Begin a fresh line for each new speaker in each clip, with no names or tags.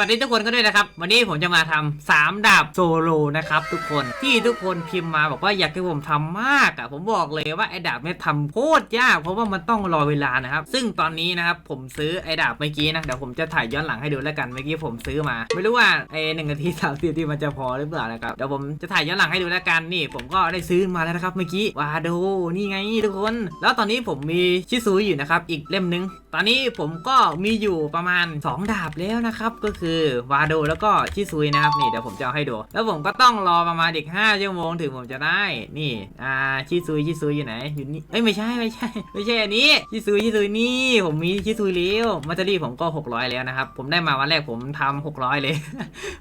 วัสดีทุกคนก็ด้วยนะครับ วันนี้ผมจะมาทำสามดาบโซโลนะครับทุกคนที่ทุกคนพิมพ์มาบอกว่าอยากให้ผมทำมากอะผมบอกเลยว่าไอ้ดาบเนี่ยทำโคตรยาก เพราะว่ามันต้องรอเวลานะครับ ซึ่งตอนนี้นะครับผมซื้อไอ้ดาบเมื่อกี้นะเดี๋ยวผมจะถ่ายย้อนหลังให้ดูแล้วกันเมื่อกี้ผมซื้อมา ไม่รู้ว่าไอ้หนึ่งนาทีสามสิบที่มันจะพอหรือเปล่านะครับเดี๋ยวผมจะถ่ายย้อนหลังให้ดูแล้วกันนี่ ผมก็ได้ซื้อมาแล้วนะครับเมื่อกี้วาโดนี่ไงทุกคน แล้วตอนนี้ผมมีชิซุอยู่นะครับอีกเล่มนึง ตอนนี้ผมก็มีอยู่ประมาณ 2 ดาบแล้วนะครับก็คือวาโดแล้วก็ชิซุยนะครับนี่เดี๋ยวผมจะเอาให้ดู แล้วผมก็ต้องรอประมาณอีก5ชั่วโมงถึงผมจะได้นี่อ่าชิซุยชิซุยอยู่ไหนอยู่นี่เอ้ยไม่ใช่ไม่ใช่ ไม่ใช่อันนี้ชิซุยชิซุยนี่ ผมมีชิซุยเลี้ยวมัตเตอรี่ผมก็ 600 แล้วนะครับผมได้มาวันแรกผมทำ600 เลย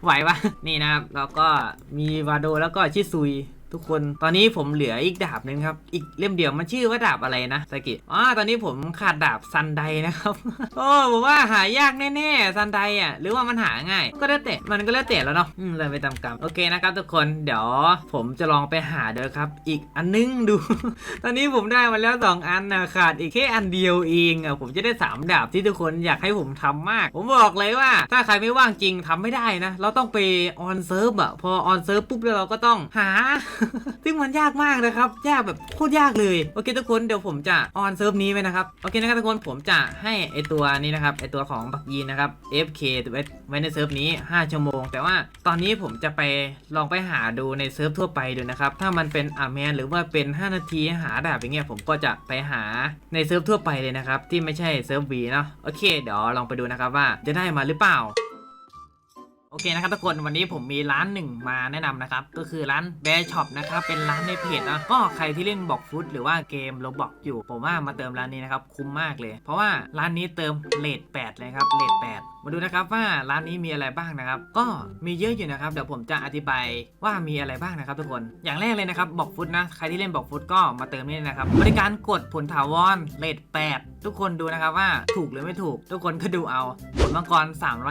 ไหวปะนี่นะครับแล้วก็มีวาโดแล้วก็ชิซุย ทุกคนตอนนี้ผมเหลืออีกดาบหนึ่งครับ อีกเล่มเดียวมันชื่อว่าดาบอะไรนะสกิอ๋อตอนนี้ผมขาดดาบซันไดนะครับ โอ้ผมว่าหายากแน่ๆซันไดอะหรือว่ามันหาง่าย ก็แล้วแต่มันก็แล้วแต่แล้วเนาะอืมเลยไปตามกรรมโอเคนะครับ ทุกคนเดี๋ยวผมจะลองไปหาเด้อครับ อีกอันนึงดู ตอนนี้ผมได้มาแล้วสองอันนะขาดอีกแค่อันเดียวเองอะผมจะได้สามดาบที่ทุกคนอยากให้ผมทำมาก ผมบอกเลยว่า ถ้าใครไม่ว่างจริงทำไม่ได้นะเราต้องไปออนเซิร์ฟอะพอออนเซิร์ฟปุ๊บแล้วเราก็ต้องหาซึ่งมันยากมากนะครับ ยากแบบโคตรยากเลย โอเคทุกคนเดี๋ยวผมจะออนเซิร์ฟนี้ไว้นะครับ โอเคนะครับทุกคนผมจะให้ไอตัวนี้นะครับไอตัวของบักยีนะครับ FK ไว้ไว้ในเซิร์ฟนี้ 5 ชั่วโมง แต่ว่าตอนนี้ผมจะไปลองไปหาดูในเซิร์ฟทั่วไปดูนะครับ ถ้ามันเป็นอาแมนหรือว่าเป็น 5 นาทีหาดาบอย่างเงี้ยผมก็จะไปหาในเซิร์ฟทั่วไปเลยนะครับที่ไม่ใช่เซิร์ฟวีเนาะโอเคเดี๋ยวลองไปดูนะครับว่าจะได้มาหรือเปล่า อเคนะครับทุกคนวันนี้ผมมีร้านหนึ่งมาแนะนำนะครับ ก็คือร้านแบร์ช็อปนะครับ เป็นร้านในเพจนะก็ใครที่เล่นบอกฟุตหรือว่าเกมโรบอกอยู่ ผมว่ามาเติมร้านนี้นะครับ คุ้มมากเลย เพราะว่าร้านนี้เติมเลท8เลยครับเลท8มาดูนะครับว่าร้านนี้มีอะไรบ้างนะครับ ก็มีเยอะอยู่นะครับ เดี๋ยวผมจะอธิบายว่ามีอะไรบ้างนะครับ ทุกคนอย่างแรกเลยนะครับบอกฟุตนะใครที่เล่นบอกฟุตก็มาเติมนี่นะครับ บริการกดผลถาวรเลท8ทุกคนดูนะครับว่าถูกหรือไม่ถูก ทุกคนก็ดูเอาผลมังกร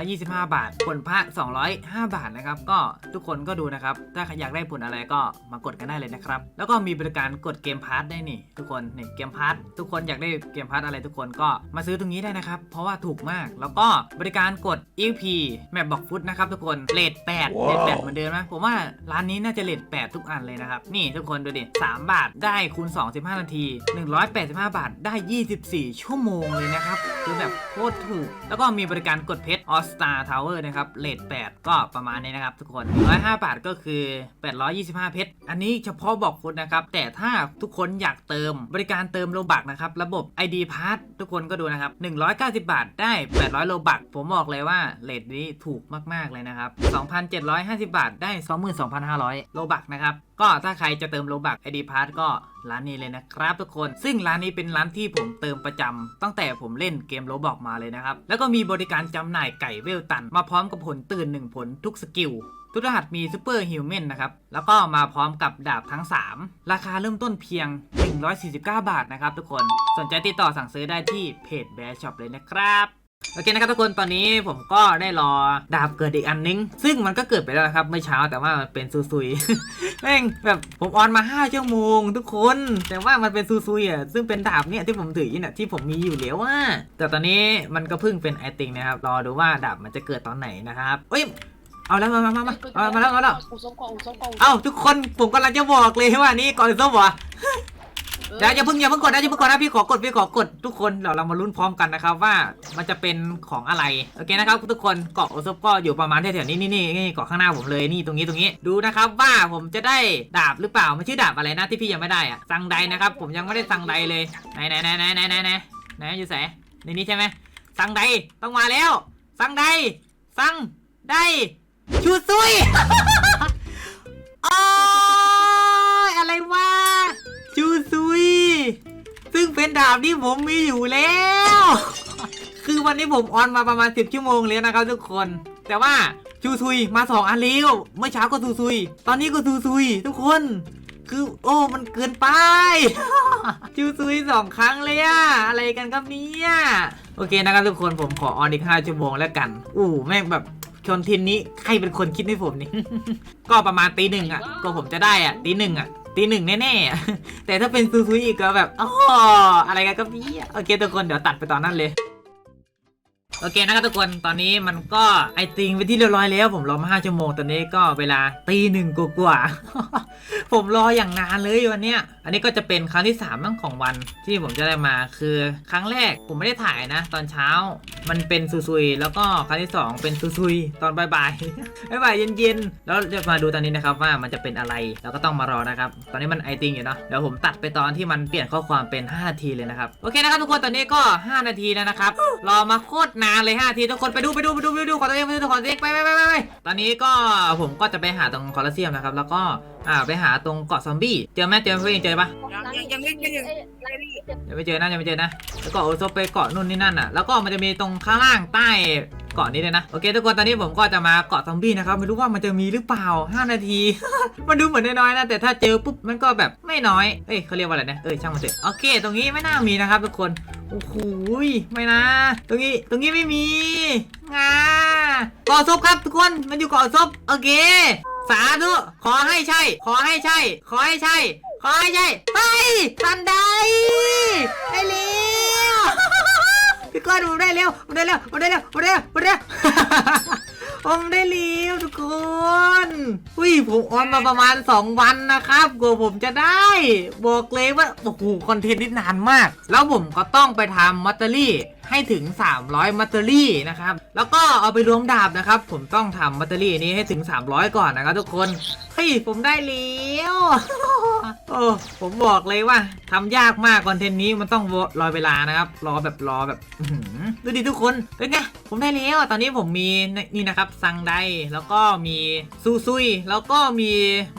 325 บาทผลพระ205 บาทนะครับ ก็ทุกคนก็ดูนะครับ ถ้าใครอยากได้ผลอะไรก็มากดกันได้เลยนะครับ แล้วก็มีบริการกดเกมพาร์ทได้นี่ ทุกคนนี่เกมพาร์ททุกคนอยากได้เกมพาร์ทอะไรทุกคนก็มาซื้อตรงนี้ได้นะครับ เพราะว่าถูกมาก แล้วก็บริการกด EP แมปบอกฟุตนะครับทุกคนเลท8เลท8เหมือนเดิมนะผมว่าร้านนี้น่าจะเลท8ทุกอันเลยนะครับ นี่ทุกคนดูดิ3บาทได้คูณ2 15 นาที 185 บาทได้ 24 ชั่วโมงเลยนะครับคือแบบโคตรถูก แล้วก็มีบริการกดเพชร All Star Tower นะครับเลท8ก็ประมาณนี้นะครับทุกคน105บาทก็คือ 825 เพชร อันนี้เฉพาะบอกคุณนะครับ แต่ถ้าทุกคนอยากเติมบริการเติมโลบักนะครับ ระบบ ID Pass ทุกคนก็ดูนะครับ 190 บาทได้ 800 โลบัก ผมบอกเลยว่าเลทนี้ถูกมาก ๆ เลยนะครับ 2,750 บาทได้ 22,500 โลบักนะครับ ก็ถ้าใครจะเติมโลบัก ID Pass ก็ร้านนี้เลยนะครับทุกคน ซึ่งร้านนี้เป็นร้านที่ผมเติมประจำตั้งแต่ผมเล่นเกมโลบอกมาเลยนะครับ แล้วก็มีบริการจำหน่ายไก่เวลตัน มาพร้อมกับผลตื่น 1 ผลทุกสกิลทุกรหัสมีซูเปอร์ฮิวแมนนะครับ แล้วก็มาพร้อมกับดาบทั้ง 3 ราคาเริ่มต้นเพียง 149 บาทนะครับทุกคน สนใจติดต่อสั่งซื้อได้ที่เพจแบร์ช็อปเลยนะครับ โอเคนะครับทุกคนตอนนี้ผมก็ได้รอดาบเกิดอีกอันนึง ซึ่งมันก็เกิดไปแล้วครับเมื่อเช้าแต่ว่ามันเป็นซุซุยแม่งแบบผมออนมา 5 ชั่วโมง ทุกคน แต่ว่ามันเป็นซุซุยอะซึ่งเป็นดาบเนี่ยที่ผมถืออยู่เนี่ยที่ผมมีอยู่แล้วว่า แต่ตอนนี้มันก็เพิ่งเป็นไอติงนะครับรอดูว่าดาบมันจะเกิดตอนไหนนะครับเอ้ยเอาแล้วมามามามาเอามาแล้วมาแล้ว
อุซบก่อนอุซบก่อน
เอ้าทุกคนผมกำลังจะบอกเลยว่านี่ก่อนส้มวะ เดี๋ยวอย่าเพิ่งอย่าเพิ่งกดนะอย่าเพิ่งกดนะพี่ขอกดพี่ขอกดทุกคนเดี๋ยวเรามาลุ้นพร้อมกันนะครับว่ามันจะเป็นของอะไรโอเคนะครับทุกคนเกาะโอซบก็อยู่ประมาณแถวๆนี้นี่นี่นี่เกาะข้างหน้าผมเลยนี่ตรงนี้ตรงนี้ดูนะครับว่าผมจะได้ดาบหรือเปล่ามันชื่อดาบอะไรนะที่พี่ยังไม่ได้อะซังไดนะครับผมยังไม่ได้ซังไดเลยไหนไหนไหนไหนไหนไหนไหนไหนอยู่แสในนี้ใช่ไหมซังไดต้องมาแล้วซังไดซังไดชูซุยโอ้ ซึ่งเป็นดาบที่ผมมีอยู่แล้ว คือวันนี้ผมออนมาประมาณ 10 ชั่วโมงแล้วนะครับทุกคน แต่ว่าจูซุยมา 2 อันแล้วเมื่อเช้าก็จูซุย ตอนนี้ก็จูซุย ทุกคน คือโอ้มันเกินไปจูซุยสองครั้งเลยอะอะไรกันครับเนี่ยโอเคนะครับทุกคนผมขอออนอีก 5 ชั่วโมงแล้วกัน อู้แม่งแบบชนทินนี้ใครเป็นคนคิดให้ผมนี่ ก็ประมาณตีหนึ่งอะ ก็ผมจะได้อะตีหนึ่งอะ ตีหนึ่งแน่ๆ แต่ถ้าเป็นซูซูอีกก็แบบอ๋ออะไรกันก็พี่โอเคทุกคนเดี๋ยวตัดไปตอนนั้นเลย โอเคนะครับทุกคนตอนนี้มันก็ไอติงไปที่เรียบร้อยแล้ว ผมรอมาห้าชั่วโมงตอนนี้ก็เวลาตีหนึ่งกว่าๆผมรออย่างนานเลยวันเนี้ยอันนี้ก็จะเป็นครั้งที่3ามของวันที่ผมจะได้มาคือครั้งแรกผมไม่ได้ถ่ายนะ ตอนเช้ามันเป็นซุยๆแล้วก็ครั้งที่สองเป็นซุยๆตอนบ่ายๆบ่ายๆเย็นๆแล้วจะมาดูตอนนี้นะครับว่ามันจะเป็นอะไรเราก็ต้องมารอนะครับตอนนี้มันไอติงอยู่เนาะเดี๋ยวผมตัดไปตอนที่มันเปลี่ยนข้อความเป็น5นาทีเลยนะครับโอเคนะครับทุกคนตอนนี้ก็ 5 นาทีแล้วนะครับรอมาโคตรนานเลย5นาทีทุกคนไปดูไปดูไปดูไปดูขอตัวเองไปดูขอตัวเองไปไปไปไปไปตอนนี้ก็ผมก็จะไปหาตรงคอลเซียมนะครับแล้วก็อ่าไปหาตรงเกาะซอมบี้เจอไหมเจอเพื่อนเจอปะ
ยังยังยังยังยัง
ยังไม่เจอนะยังไม่เจอนะแล้วก็โอซไปเกาะนู่นนี่นั่นอะแล้วก็มันจะมีตรงข้างล่างใต้เกาะนี้เลยนะโอเคทุกคนตอนนี้ผมก็จะมาเกาะซอมบี้นะครับไม่รู้ว่ามันจะมีหรือเปล่า 5 นาที มันดูเหมือนน้อยๆนะแต่ถ้าเจอปุ๊บมันก็แบบไม่น้อยเอ้ยเขาเรียกว่าอะไรนะเอ้ยช่างมันเถอะโอเค ตรงนี้ไม่น่ามีนะครับทุกคน โอ้โหยไม่นะ ตรงนี้ตรงนี้ไม่มีงาเกาะซบครับทุกคนมันอยู่เกาะซบโอเค สาธุขอให้ใช่ ขอให้ใช่ ขอให้ใช่ ขอให้ใช่ไปทันใดไอ้เร็วพี่ก้อนผมได้เร็วผมได้เร็วผมได้เร็วผมได้เร็วผมได้เร็ว ผมได้เร็วทุกคนอุ้ยผมออนมาประมาณ 2 วันนะครับกลัวผมจะได้ บอกเลยว่าโอ้โหคอนเทนต์นี่นานมาก แล้วผมก็ต้องไปทำมัตเตอรี่ให้ถึง 300 มัตเตอรี่นะครับ แล้วก็เอาไปรวมดาบนะครับ ผมต้องทำมัตเตอรี่นี้ให้ถึง 300 ก่อนนะครับทุกคน เฮ้ยผมได้แล้วโอ้ผมบอกเลยว่าทำยากมากคอนเทนต์นี้มันต้องรอเวลานะครับ รอแบบรอแบบดูดิทุกคนเป็นไงผมได้แล้วตอนนี้ผมมีนี่นะครับซังไดแล้วก็มีซูซุยแล้วก็มี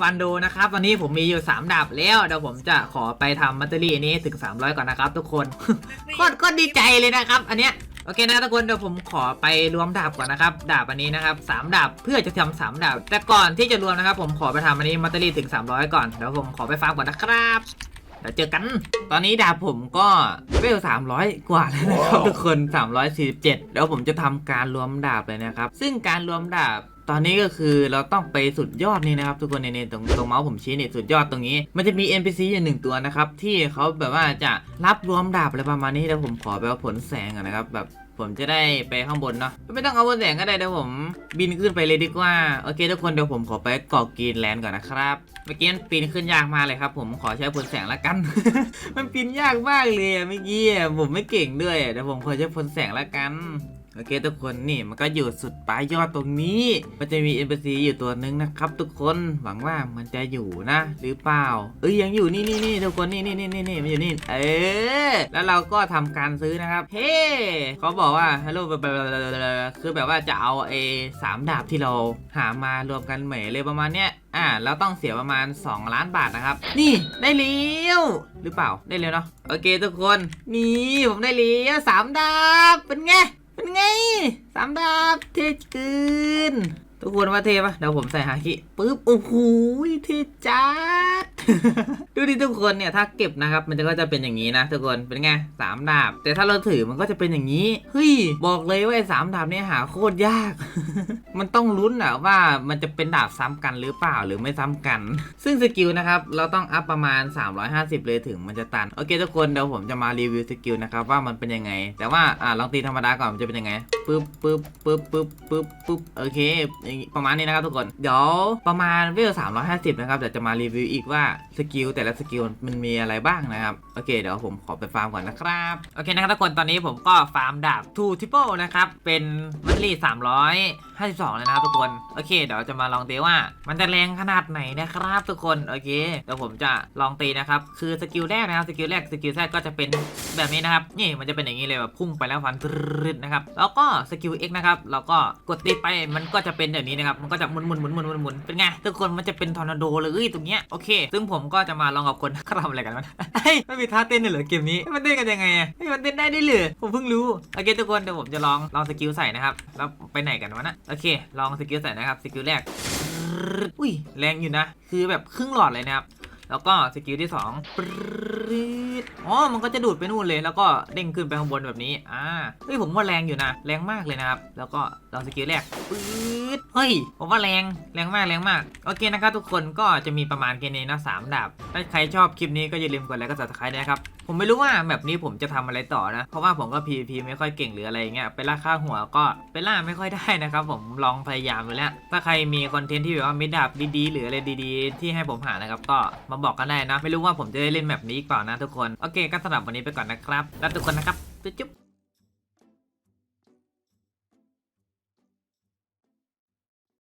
วันโดนะครับตอนนี้ผมมีอยู่ 3ดาบแล้วเดี๋ยวผมจะขอไปทำมัตเตอรี่นี้ถึง 300 ก่อนนะครับ ทุกคนโคตรก็ดีใจเลยนะครับ อันเนี้ย โอเคนะทุกคนเดี๋ยวผมขอไปรวมดาบก่อนนะครับ ดาบอันนี้นะครับสามดาบเพื่อจะทำสามดาบ แต่ก่อนที่จะรวมนะครับ ผมขอไปทำอันนี้มัตเตอรี่ถึง 300 ก่อนเดี๋ยวผมขอไปฟาร์มก่อนนะครับเดี๋ยวเจอกัน ตอนนี้ดาบผมก็เวล300 กว่าแล้วนะครับทุกคน 347เดี๋ยวผมจะทำการรวมดาบเลยนะครับ ซึ่งการรวมดาบ ตอนนี้ก็คือเราต้องไปสุดยอดนี่นะครับ ทุกคนในตรงตรงเมาส์ผมชี้นี่สุดยอดตรงนี้ มันจะมี NPC อยู่หนึ่งตัวนะครับที่เขาแบบว่าจะรับรวมดาบอะไรประมาณนี้เดี๋ยวผมขอไปเอาผลแสงก่อนนะครับแบบผมจะได้ไปข้างบนเนาะไม่ต้องเอาบนแสงก็ได้เดี๋ยวผมบินขึ้นไปเลยดีกว่า โอเคทุกคนเดี๋ยวผมขอไปเกาะกรีนแลนด์ก่อนนะครับ เมื่อกี้มันปีนขึ้นยากมากเลยครับ ผมขอใช้ผลแสงละกัน มันปีนยากมากเลยเมื่อกี้ผมไม่เก่งด้วยเดี๋ยวผมขอใช้ผลแสงละกัน โอเคทุกคนนี่มันก็อยู่สุดปลายยอดตรงนี้ มันจะมี NPC อยู่ตัวหนึ่งนะครับ ทุกคนหวังว่ามันจะอยู่นะ หรือเปล่า เอ้ยยังอยู่นี่นี่นี่ทุกคนนี่นี่นี่นี่นี่มันอยู่นี่เออแล้วเราก็ทำการซื้อนะครับเฮ้เขาบอกว่าฮัลโหลคือแบบว่าจะเอาไอ้สามดาบที่เราหามารวมกันเหมยเลยประมาณเนี้ยอ่าเราต้องเสียประมาณ 2 ล้านบาทนะครับ นี่ได้เร็วหรือเปล่าได้เร็วเนาะโอเคทุกคนนี่ผมได้เร็วสามดาบเป็นไง เป็นไงสามดาบเท่เกินทุกคนว่าเทปะเดี๋ยวผมใส่ฮาคิ ปึ๊บ โอ้โหเท่จัด ดูดิทุกคนเนี่ยถ้าเก็บนะครับ มันก็จะเป็นอย่างนี้นะทุกคนเป็นไงสามดาบ แต่ถ้าเราถือมันก็จะเป็นอย่างนี้เฮ้ยบอกเลยว่าไอ้สามดาบเนี่ยหาโคตรยาก มันต้องลุ้นอะว่ามันจะเป็นดาบซ้ำกันหรือเปล่าหรือไม่ซ้ำกัน ซึ่งสกิลนะครับเราต้องอัพประมาณ 350 เลยถึงมันจะตัน โอเคทุกคนเดี๋ยวผมจะมารีวิวสกิลนะครับว่ามันเป็นยังไง แต่ว่าอ่าลองตีธรรมดาก่อนมันจะเป็นยังไงปึ๊บปึ๊บปึ๊บปึ๊บปึ๊บปึ๊บโอเคประมาณนี้นะครับทุกคนเดี๋ยวประมาณเวล350นะครับเดี๋ยวจะมารีวิวอีกว่าสกิลแต่ละสกิลมันมีอะไรบ้างนะครับ โอเคเดี๋ยวผมขอไปฟาร์มก่อนนะครับ โอเคนะครับทุกคนตอนนี้ผมก็ฟาร์มดาบทูทิปเปิลนะครับ เป็นมัลลี่ 352เลยนะครับทุกคน โอเค เดี๋ยวจะมาลองตีว่า มันจะแรงขนาดไหนนะครับทุกคน โอเค เดี๋ยวผมจะลองตีนะครับ คือสกิลแรกนะครับ สกิลแรก สกิลแรกก็จะเป็นแบบนี้นะครับ นี่มันจะเป็นอย่างนี้เลยแบบพุ่งไปแล้วฟันตรึดนะครับ แล้วก็สกิล X นะครับแล้วก็กดตีไป มันก็จะเป็นแบบนี้นะครับ มันก็จะหมุนหมุนหมุนหมุนหมุนหมุนเป็นไง ทุกคน มันจะเป็นทอร์นาโดเลยตรงเนี้ย โอเค ซึ่งผมก็จะมาลองกับคนเขาทำอะไรกันวะเฮ้ยไม่มีท่าเต้นเลยเหรอเกมนี้ มันเต้นกันยังไงอะเฮ้ยมันเต้นได้ด้วยเหรอผมเพิ่งรู้ โอเคทุกคน เดี๋ยวผมจะลองลองสกิลใส่นะครับ แล้วไปไหนกันวะนะโอเค ลองสกิลใส่นะครับ สกิลแรก อุ้ย แรงอยู่นะ คือแบบครึ่งหลอดเลยนะครับ แล้วก็สกิลที่2ปรีดอ๋อ มันก็จะดูดไปนู่นเลย แล้วก็เด้งขึ้นไปข้างบนแบบนี้ อ่า เฮ้ย ผมว่าแรงอยู่นะ แรงมากเลยนะครับ แล้วก็ลองสกิลแรกปื๊ดเฮ้ย ผมว่าแรง แรงมาก แรงมาก โอเคนะครับทุกคน ก็จะมีประมาณแค่นี้นะสามดาบ ถ้าใครชอบคลิปนี้ก็อย่าลืมกดไลค์ กด subscribe ด้วยนะครับ ผมไม่รู้ว่าแบบนี้ผมจะทำอะไรต่อนะ เพราะว่าผมก็ PVP ไม่ค่อยเก่งหรืออะไรเงี้ยไปล่าค่าหัวก็ไปล่าไม่ค่อยได้นะครับ ผมลองพยายามดูแล้ว ถ้าใครมีคอนเทนต์ที่แบบว่ามิดดับดีๆ หรืออะไรดีๆ ที่ให้ผมหานะครับ ก็มาบอกกันได้นะ ไม่รู้ว่าผมจะได้เล่นแบบนี้อีกเปล่านะทุกคน โอเคก็สำหรับวันนี้ไปก่อนนะครับรักทุกคนนะครับจุ๊บ